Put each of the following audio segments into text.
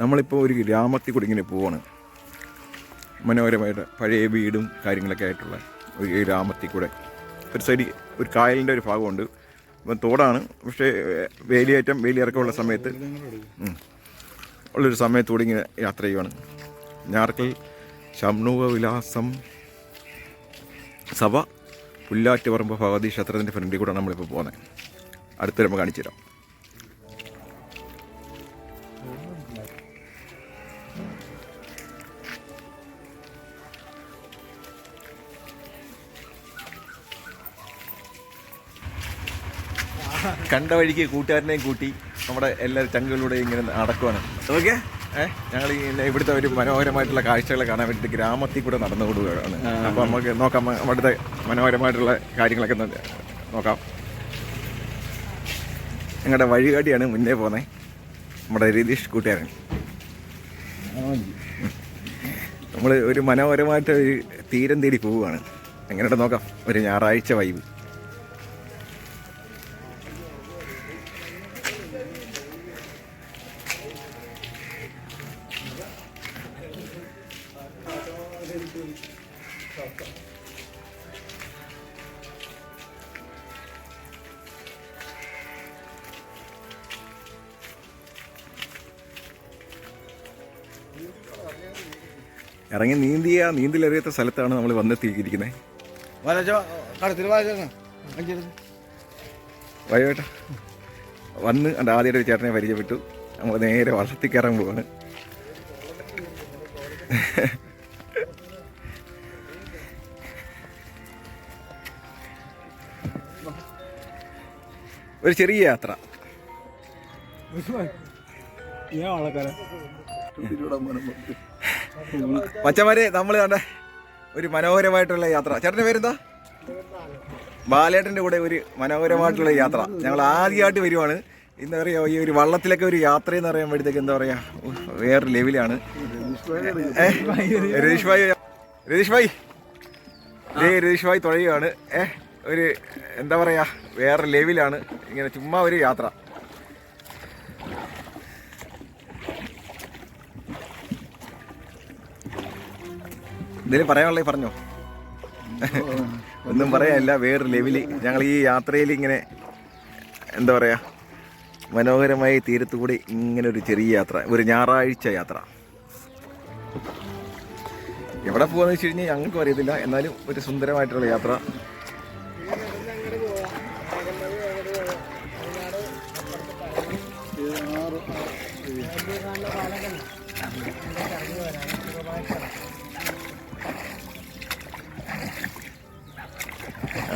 നമ്മളിപ്പോൾ ഒരു ഗ്രാമത്തിൽ കൂടി ഇങ്ങനെ പോവാണ്. മനോഹരമായിട്ട് പഴയ വീടും കാര്യങ്ങളൊക്കെ ആയിട്ടുള്ള ഒരു ഗ്രാമത്തിൽ കൂടെ ഒരു സൈഡ് ഒരു കായലിന്റെ ഒരു ഭാഗമുണ്ട്. ഇപ്പം തോടാണ്. പക്ഷേ വേലിയേറ്റം വേലിയിറക്കമുള്ള സമയത്ത് ഉള്ളൊരു കൂടി ഇങ്ങനെ യാത്ര ചെയ്യുവാണ്. ഞാർക്കൽ ഷംണുവ വിലാസം സഭ പുല്ലാറ്റുപറമ്പ് ഭഗവതി ക്ഷേത്രത്തിന്റെ ഫ്രണ്ടിൽ കൂടെ നമ്മളിപ്പോൾ പോകുന്നത് അടുത്ത് നമ്മൾ കാണിച്ചു തരാം കണ്ട വഴിക്ക് കൂട്ടുകാരനെയും കൂട്ടി നമ്മുടെ എല്ലാവരും ചങ്കുകളിലൂടെ ഇങ്ങനെ നടക്കുവാണ്. ഓക്കെ ഏഹ് ഞങ്ങൾ ഇവിടുത്തെ ഒരു മനോഹരമായിട്ടുള്ള കാഴ്ചകൾ കാണാൻ വേണ്ടിയിട്ട് ഗ്രാമത്തിൽ കൂടെ നടന്നു കൊടുക്കുകയാണ് അപ്പോൾ നമുക്ക് നോക്കാം അവിടുത്തെ മനോഹരമായിട്ടുള്ള കാര്യങ്ങളൊക്കെ നോക്കാം. ഞങ്ങളുടെ വഴികാട്ടിയാണ് മുന്നേ പോകുന്നത് നമ്മുടെ രതീഷ് കൂട്ടുകാരൻ. നമ്മൾ ഒരു മനോഹരമായിട്ട് ഒരു തീരം തേടി പോവുകയാണ്. എങ്ങനെയുണ്ട് നോക്കാം ഒരു ഞായറാഴ്ച വൈബ് ഇറങ്ങി നീന്തിയ നീന്തലറിയാത്ത സ്ഥലത്താണ് നമ്മൾ വന്നെത്തിയിരിക്കുന്നത്. അഞ്ചിരുന്ന് വന്ന് എന്റെ ആദ്യമായിട്ട് ഒരു ചേട്ടനെ പരിചയപ്പെട്ടു. നമ്മൾ നേരെ വള്ളത്തിൽ കയറാൻ പോവാണ്. ഒരു ചെറിയ യാത്ര. പച്ചമാരെ നമ്മൾ കണ്ട ഒരു മനോഹരമായിട്ടുള്ള യാത്ര. ചേട്ടന്റെ പേരെന്താ? ബാലേട്ടന്റെ കൂടെ ഒരു മനോഹരമായിട്ടുള്ള യാത്ര. ഞങ്ങൾ ആദ്യമായിട്ട് വരുവാണ്. എന്താ പറയുക ഈ ഒരു വള്ളത്തിലൊക്കെ ഒരു യാത്ര എന്ന് പറയുമ്പോഴത്തേക്ക് എന്താ പറയുക വേറെ ലെവലാണ്. രതീഷ് ഭായി. രതീഷ് ഭായി. രതീഷ് ഭായി തുഴയുകയാണ് ഏ ഒരു എന്താ പറയുക വേറെ ലെവലാണ് ഇങ്ങനെ ചുമ്മാ ഒരു യാത്ര. എന്തെങ്കിലും പറയാനുള്ളേ പറഞ്ഞോ? ഒന്നും പറയാനില്ല വേറൊരു ലെവൽ. ഞങ്ങൾ ഈ യാത്രയിൽ ഇങ്ങനെ എന്താ പറയുക മനോഹരമായ തീരത്തുകൂടി ഇങ്ങനെ ഒരു ചെറിയ യാത്ര ഒരു ഞായറാഴ്ച യാത്ര. എവിടെ പോകാന്ന് വെച്ച് കഴിഞ്ഞാൽ ഞങ്ങൾക്കും അറിയത്തില്ല. എന്നാലും ഒരു സുന്ദരമായിട്ടുള്ള യാത്ര.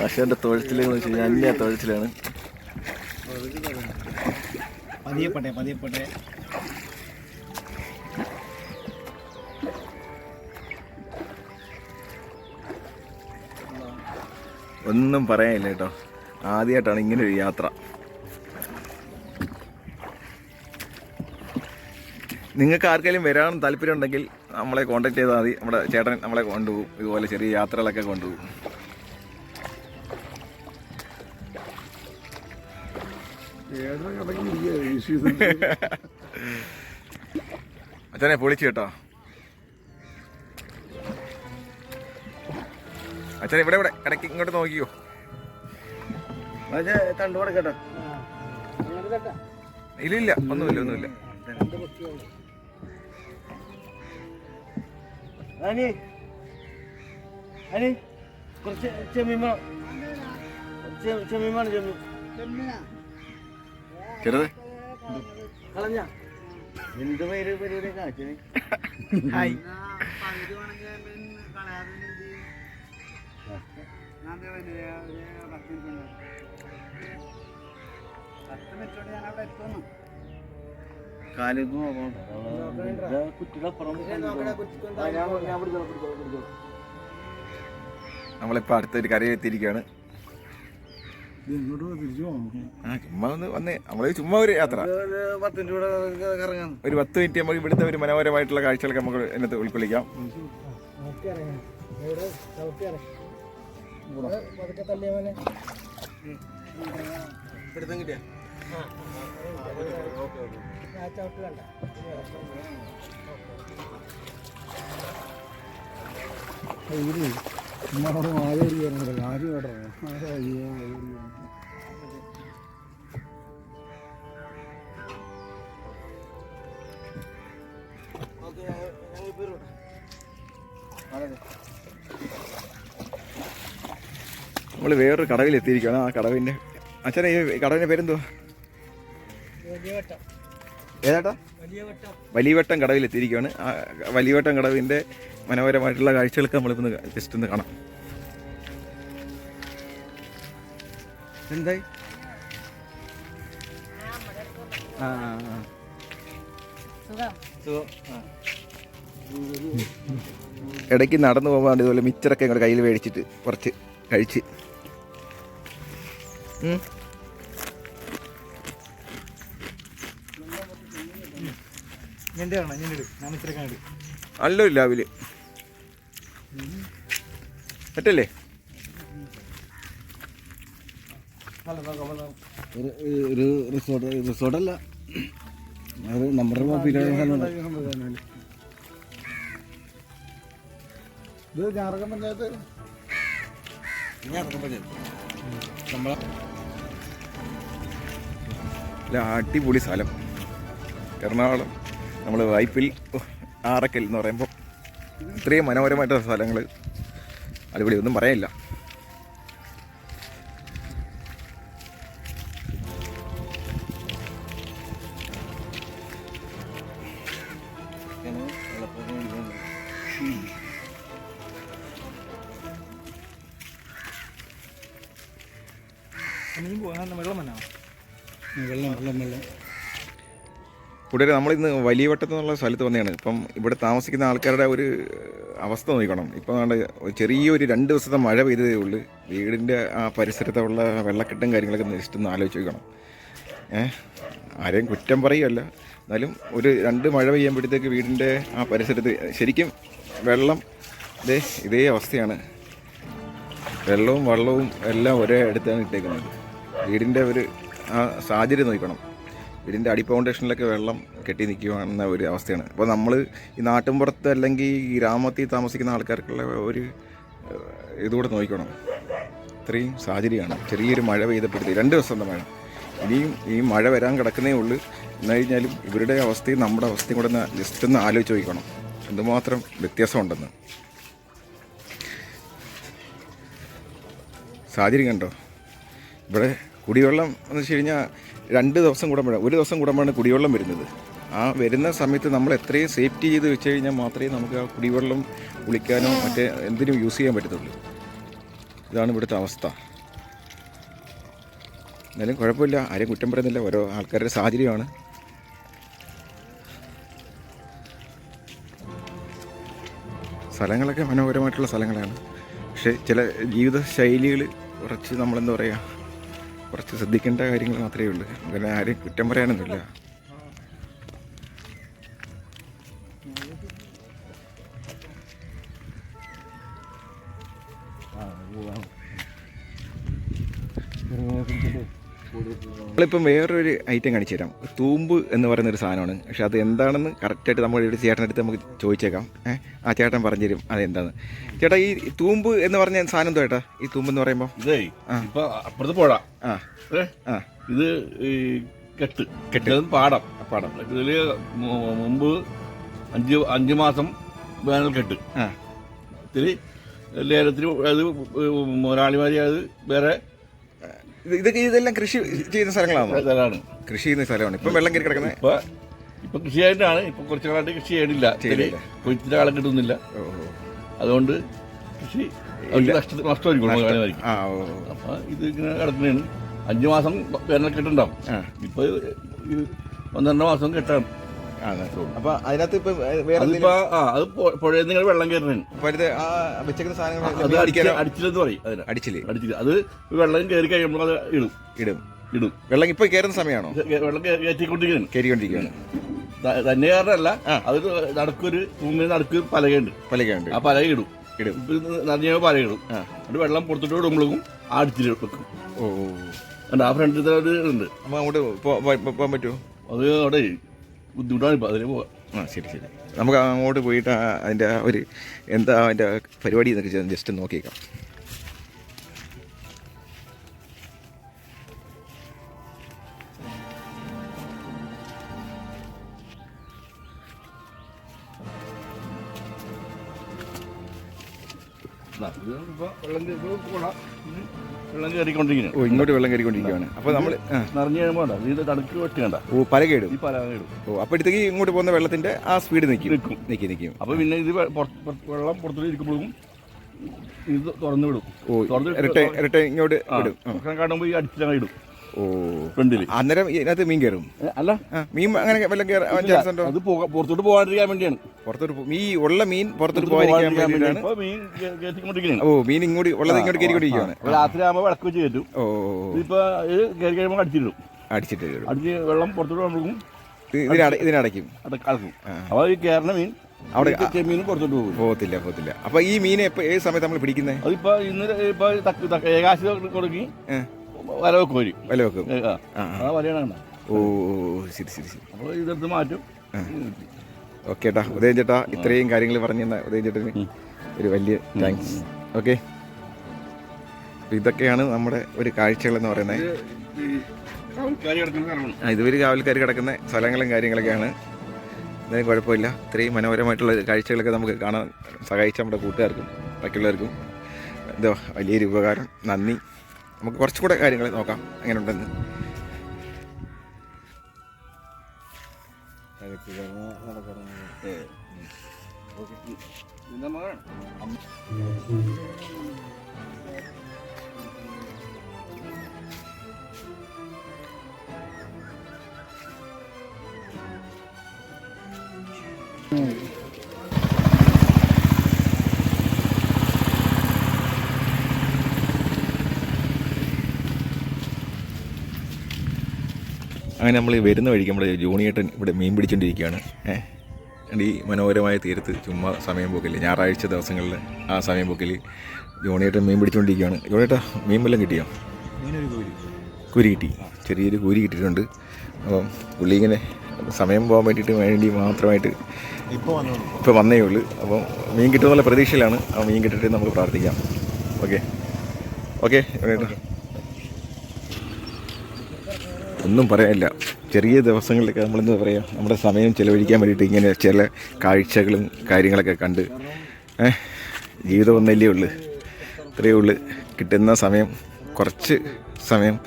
ആശാന്റെ എന്റെ വെച്ച് കഴിഞ്ഞാൽ അന്യ തൊഴുത്തിലാണ്. പതിയപ്പെട്ടെ പതിയപ്പെട്ടെ. ഒന്നും പറയാനില്ല കേട്ടോ. ആദ്യമായിട്ടാണ് ഇങ്ങനെ ഒരു യാത്ര. നിങ്ങൾക്ക് ആർക്കെങ്കിലും വരാനും താല്പര്യം ഉണ്ടെങ്കിൽ നമ്മളെ കോൺടാക്ട് ചെയ്താൽ മതി. നമ്മുടെ ചേട്ടൻ നമ്മളെ കൊണ്ടുപോകും. ഇതുപോലെ ചെറിയ യാത്രകളൊക്കെ കൊണ്ടുപോകും. അച്ഛനെ പൊളിച്ചു കേട്ടോ. അച്ഛൻ ഇവിടെ ഇവിടെ. ഇടയ്ക്ക് ഇങ്ങോട്ട് നോക്കിയോ തണ്ടുകൂടെ കേട്ടോ ഇല്ലില്ല ഇല്ല ഒന്നുമില്ല ഒന്നുമില്ല. അനി. അനി കുറച്ച് ചെമ്മീൻ വേണം. ചെമ്മീൻ വേണം ചെമ്മീൻ. ചെറുത്. കളഞ്ഞ. എന്ത് പേര് പരിപാടി കാച്ചിന് ഹായ്. കാലിന്ന് നോക്കണം കുറ്റികളപ്പുറം ഞാൻ നമ്മളിപ്പോൾ അടുത്തൊരു കരയിൽ എത്തിയിരിക്കുകയാണ്. നമ്മൾ ചുമ്മാ ഒരു യാത്ര. ഒരു പത്ത് മിനിറ്റ് നമ്മൾ ഇവിടുത്തെ ഒരു മനോഹരമായിട്ടുള്ള കാഴ്ചകളൊക്കെ നമുക്ക് ഇതിനകത്ത് ഉൾക്കൊള്ളിക്കാം. ഇവിടെ കിട്ടിയ? വരുന്നത്? നമ്മൾ വേറൊരു കടവിൽ എത്തിയിരിക്കുകയാണ് ആ കടവിന്റെ അച്ഛനെ ഈ കടവിന്റെ പേരെന്തുവാ ഏതാട്ടാ? വലിയവട്ടം കടവിൽ എത്തിയിരിക്കുകയാണ് ആ വലിയവട്ടം കടവിന്റെ മനോഹരമായിട്ടുള്ള കാഴ്ചകളൊക്കെ നമ്മളിപ്പോൾ ജസ്റ്റ് ഒന്ന് കാണാം. എന്തായി? ആ. ഇടയ്ക്ക് നടന്നു പോകാണ്ട് ഇതുപോലെ മിച്ചറൊക്കെ ഇങ്ങോട്ട് കയ്യിൽ മേടിച്ചിട്ട് കുറച്ച് കഴിച്ച്. ഞണ്ട് കാണാം ഞണ്ട് ഞാൻ ഇത്ര കണ്ടു പറ്റല്ലേ? ഒരു റിസോർട്ട് റിസോർട്ടല്ല. അത് നമ്മുടെ ഇത് ഞാറകം പഞ്ചായത്ത്? ഞാറകം പഞ്ചായത്ത്. നമ്മളെ അല്ല അടിപൊളി സ്ഥലം. എറണാകുളം. നമ്മൾ വൈപ്പിൽ ആറക്കൽ എന്ന് പറയുമ്പോൾ ഇത്രയും മനോഹരമായിട്ടുള്ള സ്ഥലങ്ങൾ അടിപൊളി ഒന്നും പറയാനില്ല. വെള്ളം വെള്ളം വെള്ളം. വെള്ളം കൂട്ടുകാരെ നമ്മളിന്ന് വലിയ വട്ടത്ത് സ്ഥലത്ത് വന്നതാണ്. ഇപ്പം ഇവിടെ താമസിക്കുന്ന ആൾക്കാരുടെ ഒരു അവസ്ഥ നോക്കണം. ഇപ്പം ചെറിയൊരു രണ്ട് ദിവസത്തെ മഴ പെയ്തതേ ഉള്ളൂ. വീടിന്റെ ആ പരിസരത്തുള്ള വെള്ളക്കെട്ടും കാര്യങ്ങളൊക്കെ ജസ്റ്റ് ആലോചിച്ച് നോക്കണം. ഏഹ് ആരെയും കുറ്റം പറയുകയല്ല. എന്നാലും ഒരു രണ്ട് മഴ പെയ്യുമ്പോഴത്തേക്ക് വീടിന്റെ ആ പരിസരത്ത് ശരിക്കും വെള്ളം ഇതേ ഇതേ അവസ്ഥയാണ്. വെള്ളവും വള്ളവും എല്ലാം ഒരേ അടുത്താണ് ഇട്ടേക്കുന്നത്. വീടിന്റെ ഒരു ആ സാഹചര്യം നോക്കണം. വീടിന്റെ അടി ഫൗണ്ടേഷനിലൊക്കെ വെള്ളം കെട്ടി നിൽക്കുകയാണെന്ന ഒരു അവസ്ഥയാണ്. അപ്പോൾ നമ്മൾ ഈ നാട്ടിൻപുറത്ത് അല്ലെങ്കിൽ ഗ്രാമത്തിൽ താമസിക്കുന്ന ആൾക്കാർക്കുള്ള ഒരു ഇതുകൂടെ നോക്കണം ഇത്രയും സാഹചര്യമാണ്. ചെറിയൊരു മഴ പെയ്തപ്പെടുത്തി രണ്ട് ദിവസത്തെ മഴ? ഇനിയും ഈ മഴ വരാൻ കിടക്കുന്നേ ഉള്ളൂ. എന്ന് കഴിഞ്ഞാലും ഇവരുടെ അവസ്ഥയും നമ്മുടെ അവസ്ഥയും കൂടെ ഒന്ന് ജസ്റ്റ് ഒന്ന് ആലോചിച്ച് നോക്കണം എന്തുമാത്രം വ്യത്യാസമുണ്ടെന്ന്. സാഹചര്യം കണ്ടോ? ഇവിടെ കുടിവെള്ളം എന്ന് വെച്ച് കഴിഞ്ഞാൽ രണ്ട് ദിവസം കൂടുമ്പോഴാണ് ഒരു ദിവസം കൂടുമ്പോഴാണ് കുടിവെള്ളം വരുന്നത്. ആ വരുന്ന സമയത്ത് നമ്മൾ എത്രയും സേഫ്റ്റി ചെയ്ത് വെച്ച് കഴിഞ്ഞാൽ മാത്രമേ നമുക്ക് ആ കുടിവെള്ളം കുളിക്കാനോ മറ്റേ എന്തിനും യൂസ് ചെയ്യാൻ പറ്റത്തുള്ളൂ. ഇതാണ് ഇവിടുത്തെ അവസ്ഥ. എന്നാലും കുഴപ്പമില്ല. ആരും കുറ്റം പറയുന്നില്ല. ഓരോ ആൾക്കാരുടെ സാഹചര്യമാണ്. സ്ഥലങ്ങളൊക്കെ മനോഹരമായിട്ടുള്ള സ്ഥലങ്ങളാണ്. പക്ഷേ ചില ജീവിത ശൈലികൾ കുറച്ച് നമ്മളെന്താ പറയുക കുറച്ച് ശ്രദ്ധിക്കേണ്ട കാര്യങ്ങൾ മാത്രമേ ഉള്ളൂ. അങ്ങനെ ആരും കുറ്റം പറയാനൊന്നുമില്ല. നമ്മളിപ്പം വേറൊരു ഐറ്റം കാണിച്ചു തരാം. തൂമ്പ് എന്ന് പറയുന്ന ഒരു സാധനമാണ്. പക്ഷെ അത് എന്താണെന്ന് കറക്റ്റായിട്ട് നമ്മൾ ഒരു ചേട്ടനടുത്ത് നമുക്ക് ചോദിച്ചേക്കാം. ഏഹ് ആ ചേട്ടൻ പറഞ്ഞു തരും അതെന്താന്ന് ചേട്ടാ ഈ തൂമ്പ് എന്ന് പറഞ്ഞ സാധനം എന്തോ ചേട്ടാ ഈ തൂമ്പ് എന്ന് പറയുമ്പോൾ ഇപ്പൊ അപ്പുറത്ത് പുഴ ആ. ഇത് ഈ കെട്ട്. കെട്ട്. പാടം. പാടം. ഇതിൽ മു- മുമ്പ് അഞ്ച് അഞ്ച് മാസം വേനൽ കെട്ട്. ആ. ഇത്തിരി ലേലത്തിന് അത് മുതലാളിമാരി അത് വേറെ ഇതൊക്കെ ഇതെല്ലാം കൃഷി ചെയ്യുന്ന സ്ഥലങ്ങളാണോ? സ്ഥലമാണ്. കൃഷി ചെയ്യുന്ന സ്ഥലമാണ്. ഇപ്പം വെള്ളം കയറി കിടക്കുന്നത് ഇപ്പൊ ഇപ്പൊ കൃഷി ആയിട്ടാണ് ഇപ്പൊ കുറച്ച് കാലമായിട്ട് കൃഷി ചെയ്യണില്ല ചെയ്യണില്ല. കൊയ്ത്തിന്റെ കാലം കിട്ടുന്നില്ല. ഓ ഓ. അതുകൊണ്ട് കൃഷി അവർക്ക് നഷ്ട നഷ്ടമായിരിക്കും മുതലാളിമാർക്ക് ആ ഓ ഓ. അപ്പൊ ഇത് ഇങ്ങനെ കിടക്കുന്നതാണ്. അഞ്ച് മാസം വേനൽ കെട്ടുണ്ടാവും ആ. ഇപ്പൊ പന്ത്രണ്ട് മാസം കെട്ടാണ്. ആ അതെ. അപ്പൊ അതിനകത്ത് ഇപ്പൊ വേറെ അതിപ്പോ ആ അത് പുഴയിൽ നിങ്ങൾ വെള്ളം കയറുന്നതാണ് വരുന്ന ആ വെച്ചേക്കുന്ന അത് സാധനങ്ങൾ അടിച്ചില്ല അടിച്ചില്ലെന്ന് പറയും അതിന്. അടിച്ചില്ലേ? അടിച്ചില്ല. അത് വെള്ളം കയറി കഴിയുമ്പോൾ അത് ഇടും. ഇടും. ഇടും. വെള്ളം ഇപ്പൊ കയറുന്ന സമയമാണോ? കേ- വെള്ളം കേ- കയറ്റിക്കൊണ്ടിരിക്കുകയാണ് കയറിക്കൊണ്ടിരിക്കുകയാണ്. ത- തന്നെ കാരണമല്ല ആ. അത് നടക്കൊരു ഭൂമിയിൽ നടക്ക് പലകയുണ്ട്. പലകയുണ്ട്. ആ പലക ഇടും. ഇടും. ഇത് പലക ഇടും. ആ. അത് വെള്ളം പുറത്തോട്ട് വിടുമ്പോഴേക്കും ആ അടിച്ചിൽ വെക്കും. ഓ. ഓ, ആ ഫ്രണ്ടിൽ ഒരു ഉണ്ട് അപ്പൊ അങ്ങോട്ട് പോ- പോ- പോകാൻ പറ്റുമോ? അത് അവിടെ ബുദ്ധിമുട്ടാണ് ഇപ്പോൾ അതിന് പോവാം ആ ശരി ശരി. നമുക്ക് അങ്ങോട്ട് പോയിട്ട് അതിന്റെ ഒരു എന്താ അതിന്റെ പരിപാടി എന്നൊക്കെ ജസ്റ്റ് നോക്കിയേക്കാം. ഇപ്പോൾ വെള്ളം ചെയ്ത് വെള്ളം വെള്ളം കയറിക്കൊണ്ടിരിക്കുന്നു. ഓ ഇങ്ങോട്ട് വെള്ളം കയറിക്കൊണ്ടിരിക്കുകയാണ്. അപ്പോൾ നമ്മൾ നിറഞ്ഞു കഴിയുമ്പോൾ ഇത് തടുക്ക് വെട്ടുകണ്ട. ഓ പലകേടും ഈ പല കേടും ഓ അപ്പോഴത്തേക്ക് ഇങ്ങോട്ട് പോകുന്ന വെള്ളത്തിന്റെ ആ സ്പീഡ് നിൽക്കും നിൽക്കും. നിൽക്കും നിൽക്കും അപ്പോൾ പിന്നെ ഇത് വെള്ളം പുറത്തോട്ട് ഇരിക്കുമ്പോഴും ഇത് തുറന്നു വിടും. ഓ തുറന്ന് ഇരട്ടെ ഇരട്ട ഇങ്ങോട്ട് വിടും. കാണുമ്പോൾ ഈ അടിച്ചങ്ങ് ഇടും. ഓ. ഫ്രണ്ടിൽ അന്നേരം ഇതിനകത്ത് മീൻ കയറും. അല്ല. മീൻ അങ്ങനെ വല്ലതും കയറാൻ അത് പുറത്തോട്ട് പോകാണ്ടിരിക്കാൻ വേണ്ടിയാണ്. പുറത്തോട്ട് ഈ ഉള്ള മീൻ പുറത്തോട്ട് പോകാതിരിക്കാൻ കയറ്റിക്കൊണ്ടിരിക്കുകയാണ് ഓ മീൻ ഇങ്ങോട്ട് ഉള്ളത് ഇങ്ങോട്ട് കയറിക്കൊണ്ടിരിക്കുകയാണ് രാത്രി ആകുമ്പോൾ വിളക്ക് വെച്ച് കയറ്റും. ഓ ഇപ്പൊ ഇത് കയറി കഴിയുമ്പോൾ അടിച്ചിടും അടിച്ചിട്ട് അടിച്ച് വെള്ളം പുറത്തോട്ട് ഇതിനട ഇതിനടയ്ക്കും. അത് കളക്കും അപ്പൊ ഈ കയറുന്ന മീൻ അവിടെ ചെമ്മീനും പുറത്തോട്ട് പോകും. പോകത്തില്ല പോകത്തില്ല. അപ്പൊ ഈ മീനെ ഏത് സമയത്ത് നമ്മൾ പിടിക്കുന്നത് അതിപ്പോ ഇന്ന് ഇപ്പൊ ഏകാശി കൊടുക്കി. വല വെക്കും വരും വില വെക്കും. ആ ആ, വലയാണ് ഓ ഓ, ഓ, ശരി ശരി ശരി. അപ്പോൾ ഇതെടുത്ത് മാറ്റും. ഓക്കെ ചേട്ടാ ഉദയൻ ചേട്ടാ ഇത്രയും കാര്യങ്ങൾ പറഞ്ഞു തന്ന ഉദയൻ ചേട്ടന് ഒരു വലിയ താങ്ക്സ്. ഓക്കെ. ഇതൊക്കെയാണ് നമ്മുടെ ഒരു കാഴ്ചകൾ എന്ന് പറയുന്നത് കാര്യം കിടക്കുന്ന സ്ഥലമാണ്. ആ, ഇതുവരെ കാവൽക്കാർ കിടക്കുന്ന സ്ഥലങ്ങളും കാര്യങ്ങളൊക്കെയാണ്. ഇതിന് കുഴപ്പമില്ല. ഇത്രയും മനോഹരമായിട്ടുള്ള കാഴ്ചകളൊക്കെ നമുക്ക് കാണാൻ സഹായിച്ച നമ്മുടെ കൂട്ടുകാർക്കും ബാക്കിയുള്ളവർക്കും എന്തോ വലിയൊരു ഉപകാരം. നന്ദി. നമുക്ക് കുറച്ചുകൂടെ കാര്യങ്ങൾ നോക്കാം. അങ്ങനെ ഉണ്ടെന്ന് മകനാണ് അങ്ങനെ നമ്മൾ വരുന്ന വഴിക്ക് നമ്മുടെ ജോണിയേട്ടൻ ഇവിടെ മീൻ പിടിച്ചുകൊണ്ടിരിക്കുകയാണ് ഏഹ് ഈ മനോഹരമായ തീരത്ത് ചുമ്മാ സമയം പോക്കില്ല ഞായറാഴ്ച ദിവസങ്ങളിൽ ആ സമയം പോക്കിൽ ജോണിയേട്ടൻ മീൻ പിടിച്ചുകൊണ്ടിരിക്കുകയാണ് ജോണിയേട്ടാ മീൻ വല്ലതും കിട്ടിയോ? കുരി. കിട്ടി. ചെറിയൊരു കുരി കിട്ടിയിട്ടുണ്ട്. അപ്പം പുള്ളി ഇങ്ങനെ സമയം പോകാൻ വേണ്ടിയിട്ട് വേണ്ടി മാത്രമായിട്ട് ഇപ്പോൾ വന്നു ഇപ്പോൾ വന്നേ ഉള്ളൂ. അപ്പോൾ മീൻ കിട്ടുമെന്നുള്ള പ്രതീക്ഷയിലാണ് ആ മീൻ കിട്ടിയിട്ട് നമുക്ക് പ്രാർത്ഥിക്കാം. ഓക്കെ. ഓക്കെ ജോണിയേട്ടാ. ഒന്നും പറയാനില്ല. ചെറിയ ദിവസങ്ങളിലൊക്കെ നമ്മളെന്താ പറയുക നമ്മുടെ സമയം ചിലവഴിക്കാൻ വേണ്ടിയിട്ട് ഇങ്ങനെ ചില കാഴ്ചകളും കാര്യങ്ങളൊക്കെ കണ്ട് ജീവിതം ഒന്നല്ലേ ഉള്ളു. ഇത്രയേ ഉള്ളു. കിട്ടുന്ന സമയം കുറച്ച് സമയം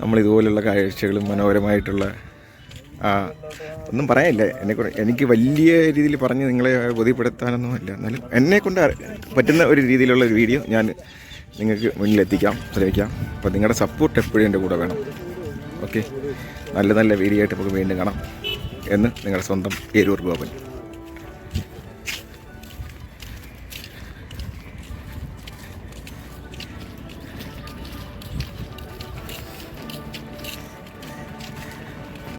നമ്മൾ ഇതുപോലുള്ള കാഴ്ചകളും മനോഹരമായിട്ടുള്ള ഒന്നും പറയാനില്ല. എന്നെ എനിക്ക് വലിയ രീതിയിൽ പറഞ്ഞ് നിങ്ങളെ ബോധ്യപ്പെടുത്താനൊന്നും അല്ല എന്നാലും എന്നെ കൊണ്ട് പറ്റുന്ന ഒരു രീതിയിലുള്ള ഒരു വീഡിയോ ഞാൻ നിങ്ങൾക്ക് മുന്നിലെത്തിക്കാം ശ്രമിക്കാം. അപ്പോൾ നിങ്ങളുടെ സപ്പോർട്ട് എപ്പോഴും എന്റെ കൂടെ വേണം. ഓക്കെ. നല്ല നല്ല വീഡിയോ ആയിട്ട് നമുക്ക് വീണ്ടും കാണാം. എന്ന് നിങ്ങളുടെ സ്വന്തം ഏരൂർ ഗോപൻ.